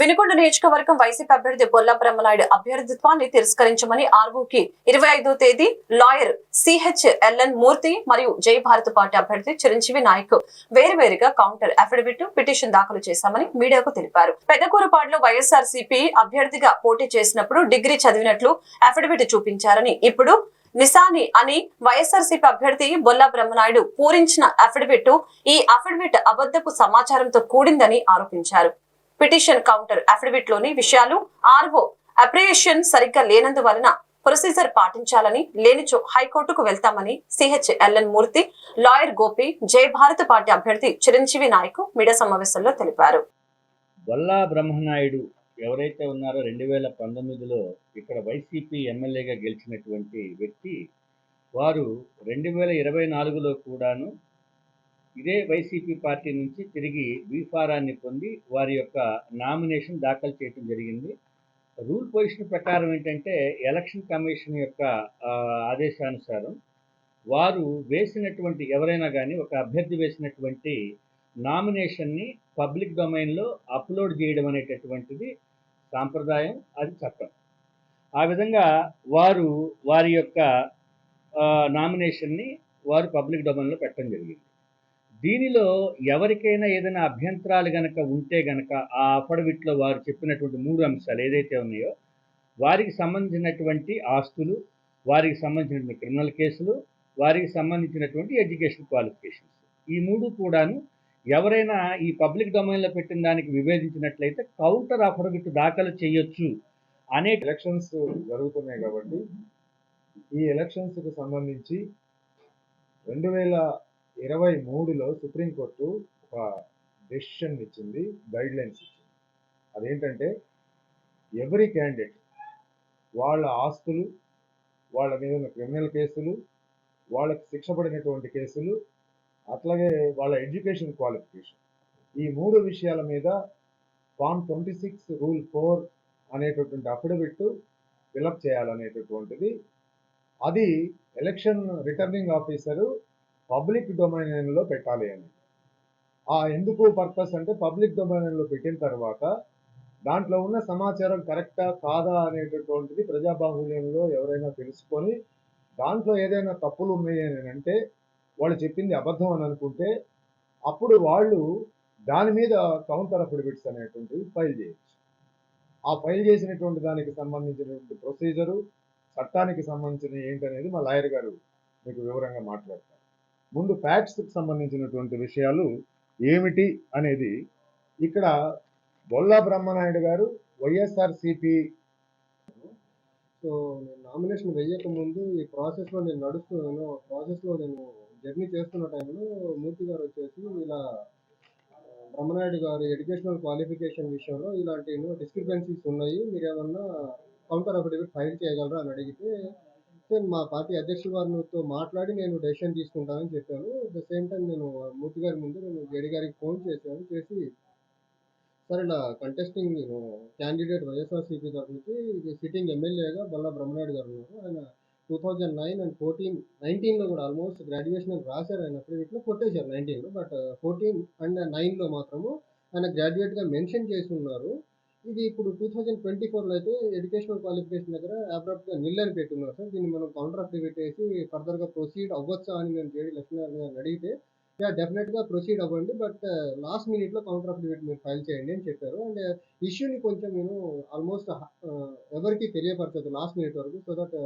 వినుకొండ నియోజకవర్గం వైసీపీ అభ్యర్థి బొల్ల బ్రహ్మనాయుడు అభ్యర్థిత్వాన్ని తిరస్కరించమని ఆర్వోకి ఇరవై ఐదో తేదీ లాయర్ సిహెచ్ ఎల్ఎన్ మూర్తి మరియు జై భారత్ పార్టీ అభ్యర్థి చిరంజీవి నాయక్ వేరువేరుగా కౌంటర్ అఫిడవిట్ పిటిషన్ దాఖలు చేశామని మీడియాకు తెలిపారు. పెద్దకూరుపాడులో వైఎస్ఆర్ అభ్యర్థిగా పోటీ చేసినప్పుడు డిగ్రీ చదివినట్లు అఫిడవిట్ చూపించారని ఇప్పుడు నిసాని అని వైఎస్ఆర్సీపీ అభ్యర్థి బొల్లా బ్రహ్మనాయుడు పూరించిన అఫిడవిట్ ఈ అఫిడవిట్ అబద్ధపు సమాచారంతో కూడిందని ఆరోపించారు. పిటిషన్ కౌంటర్ అఫిడవిట్లోని విషయాలు ఆర్వో అప్రియేషన్ సరిగ్గా లేనందువలన ప్రొసీజర్ పాటించాలని లేనిచో హైకోర్టుకు వెళ్తామని C H L N Murthy lawyer Gopi Jai Bharat party అభ్యర్థి చిరంజీవి నాయక్ మీడియా సమావేశంలో తెలిపారు. బొల్లా బ్రహ్మనాయుడు ఎవరైతే ఉన్నారో రెండు వేల పంతొమ్మిదిలో ఇక్కడ వైసీపీ ఎమ్మెల్యేగా గెలిచినటువంటి వ్యక్తి వారు రెండు వేల ఇరవై నాలుగులో కూడాను ఇదే వైసీపీ పార్టీ నుంచి తిరిగి బీఫారాన్ని పొంది వారి యొక్క నామినేషన్ దాఖలు చేయడం జరిగింది. రూల్ పొజిషన్ ప్రకారం ఏంటంటే ఎలక్షన్ కమిషన్ యొక్క ఆదేశానుసారం వారు వేసినటువంటి ఎవరైనా కానీ ఒక అభ్యర్థి వేసినటువంటి నామినేషన్ని పబ్లిక్ డొమైన్లో అప్లోడ్ చేయడం అనేటటువంటిది సాంప్రదాయం అది చట్టం. ఆ విధంగా వారు వారి యొక్క నామినేషన్ని వారు పబ్లిక్ డొమైన్లో పెట్టడం జరిగింది. దీనిలో ఎవరికైనా ఏదైనా అభ్యంతరాలు గనక ఉంటే గనక ఆ అఫడవిట్లో వారు చెప్పినటువంటి మూడు అంశాలు ఏదైతే ఉన్నాయో వారికి సంబంధించినటువంటి ఆస్తులు వారికి సంబంధించినటువంటి క్రిమినల్ కేసులు వారికి సంబంధించినటువంటి ఎడ్యుకేషన్ క్వాలిఫికేషన్స్. ఈ మూడు కూడాను ఎవరైనా ఈ పబ్లిక్ డొమైన్లో పెట్టిన దానికి విభేదించినట్లయితే కౌంటర్ అఫడవిట్ దాఖలు చేయొచ్చు అనే ఎలక్షన్స్ జరుగుతున్నాయి కాబట్టి ఈ ఎలక్షన్స్కి సంబంధించి రెండు వేల ఇరవై మూడులో సుప్రీంకోర్టు ఒక డెసిషన్ ఇచ్చింది గైడ్ లైన్స్ ఇచ్చింది అదేంటంటే ఎవరీ క్యాండిడేట్ వాళ్ళ ఆస్తులు వాళ్ళ మీద ఉన్న క్రిమినల్ కేసులు వాళ్ళకి శిక్ష పడినటువంటి కేసులు అట్లాగే వాళ్ళ ఎడ్యుకేషన్ క్వాలిఫికేషన్. ఈ మూడు విషయాల మీద form twenty six rule four అనేటటువంటి అఫిడవిట్ ఫిలప్ చేయాలనేటటువంటిది. అది ఎలక్షన్ రిటర్నింగ్ ఆఫీసరు పబ్లిక్ డొమైన్లో పెట్టాలి అని. ఆ ఎందుకు పర్పస్ అంటే పబ్లిక్ డొమైన్లో పెట్టిన తర్వాత దాంట్లో ఉన్న సమాచారం కరెక్టా కాదా అనేటటువంటిది ప్రజాబాహుల్యంలో ఎవరైనా తెలుసుకొని దాంట్లో ఏదైనా తప్పులు ఉన్నాయి అని అంటే వాళ్ళు చెప్పింది అబద్ధం అని అనుకుంటే అప్పుడు వాళ్ళు దాని మీద కౌంటర్ అఫిడవిట్స్ అనేటువంటివి ఫైల్ చేయొచ్చు. ఆ ఫైల్ చేసినటువంటి దానికి సంబంధించినటువంటి ప్రొసీజరు చట్టానికి సంబంధించిన ఏంటనేది మా లాయర్ గారు మీకు వివరంగా మాట్లాడతారు. ముందు ఫ్యాక్ట్స్కి సంబంధించినటువంటి విషయాలు ఏమిటి అనేది ఇక్కడ బొల్లా బ్రహ్మనాయుడు గారు వైఎస్ఆర్సిపి. సో నేను నామినేషన్ వేయక ముందు ఈ ప్రాసెస్లో నేను నడుస్తున్నాను. ప్రాసెస్లో నేను జర్నీ చేస్తున్న టైంలో మూర్తి గారు వచ్చేసి ఇలా బ్రహ్మనాయుడు గారు ఎడ్యుకేషనల్ క్వాలిఫికేషన్ విషయంలో ఇలాంటి ఎన్నో డిస్క్రిపెన్సీస్ ఉన్నాయి. మీరు ఏమన్నా కౌంటర్ అఫిడవిట్ ఫైల్ చేయగలరా అని అడిగితే నేను మా పార్టీ అధ్యక్షుల వారితో మాట్లాడి నేను డెసిషన్ తీసుకుంటానని చెప్పాను అట్ ద సేమ్ టైం నేను మూర్తి గారి ముందు నేను జేడి గారికి ఫోన్ చేశాను చేసి సార్ ఇలా కంటెస్టింగ్ నేను క్యాండిడేట్ వైఎస్ఆర్సీపీ తరఫు నుంచి ఇది సిట్టింగ్ ఎమ్మెల్యేగా బల్లా బ్రహ్మనాయుడు గారు ఉన్నారు. ఆయన two thousand nine and fourteen నైన్టీన్లో కూడా ఆల్మోస్ట్ గ్రాడ్యుయేషన్ రాశారు. ఆయన అఫిడవిట్లో కొట్టేశారు నైన్టీన్లో. బట్ ఫోర్టీన్ అండ్ నైన్లో మాత్రము ఆయన గ్రాడ్యుయేట్గా మెన్షన్ చేసి ఉన్నారు ఇది ఇప్పుడు టూ థౌజండ్ ట్వంటీ ఫోర్లో అయితే ఎడ్యుకేషనల్ క్వాలిఫికేషన్ దగ్గర అబ్రాప్ట్గా నిల్ అని పెట్టున్నారు సార్. దీన్ని మనం కౌంటర్ అఫిడవిట్ వేసి ఫర్దర్గా ప్రొసీడ్ అవ్వచ్చా అని నేను జేడీ లక్ష్మీనారాయణ గారిని అడిగితే యా డెఫినెట్గా ప్రొసీడ్ అవ్వండి బట్ లాస్ట్ మినిట్లో కౌంటర్ అఫిడవిట్ మీరు ఫైల్ చేయండి అని చెప్పారు. అండ్ ఇష్యూని uh, కొంచెం నేను ఆల్మోస్ట్ uh, ఎవరికి తెలియపరచదు లాస్ట్ మినిట్ వరకు సో దట్